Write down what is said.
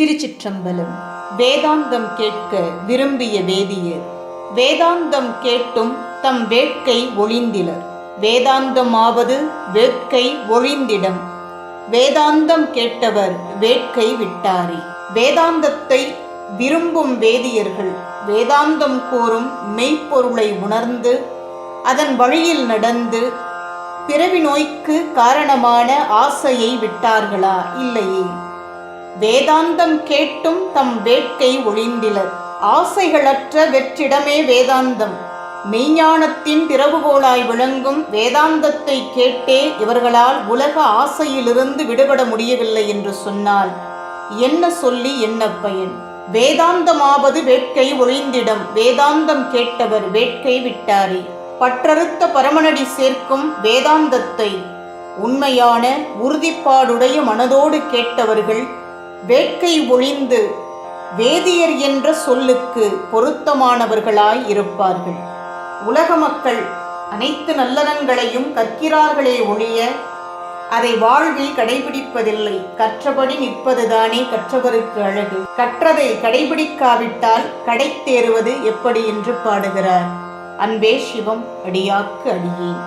திருச்சிற்றம்பலம். வேதாந்தம் கேட்க விரும்பிய வேதியர். வேதாந்தம் கேட்டும் தம் வேட்கை ஒளிந்திலர் வேதாந்தமாவது வேட்கை ஒழிந்திடம். வேதாந்தம் கேட்டவர் வேட்கை விட்டாரே. வேதாந்தத்தை விரும்பும் வேதியர்கள் வேதாந்தம் கூறும் மெய்ப்பொருளை உணர்ந்து அதன் வழியில் நடந்து பிறவி நோய்க்கு காரணமான ஆசையை விட்டார்களா இல்லையே? வேதாந்தம் கேட்டும் தம் வேட்கை ஒழிந்திலர். ஆசைகளற்ற வெற்றிடமே வேதாந்தம். மெய்ஞானத்தின் திறவுகோளாய் விளங்கும் வேதாந்தத்தை கேட்டே இவர்களால் உலக ஆசையிலிருந்து விடுபட முடியவில்லை என்று சொன்னால் என்ன சொல்லி என்ன பயன்? வேதாந்தமாவது வேட்கை ஒழிந்திடம். வேதாந்தம் கேட்டவர் வேட்கை விட்டாரே. பற்றறுத்த பரமனடி சேர்க்கும் வேதாந்தத்தை. உண்மையான உறுதிப்பாடுடைய மனதோடு கேட்டவர்கள் வேட்கை ஒழிந்து வேதியர் என்ற சொல்லுக்கு பொருத்தமானவர்களாய் இருப்பார்கள். உலக மக்கள் அனைத்து நல்லதங்களையும் கற்கிறார்களே ஒழிய அதை வாழ்வில் கடைபிடிப்பதில்லை. கற்றபடி நிற்பதுதானே கற்றவருக்கு அழகு. கற்றதை கடைபிடிக்காவிட்டால் கடை தேறுவது எப்படி என்று பாடுகிறார். அன்பே சிவம் அடியாக்கு அடியேன்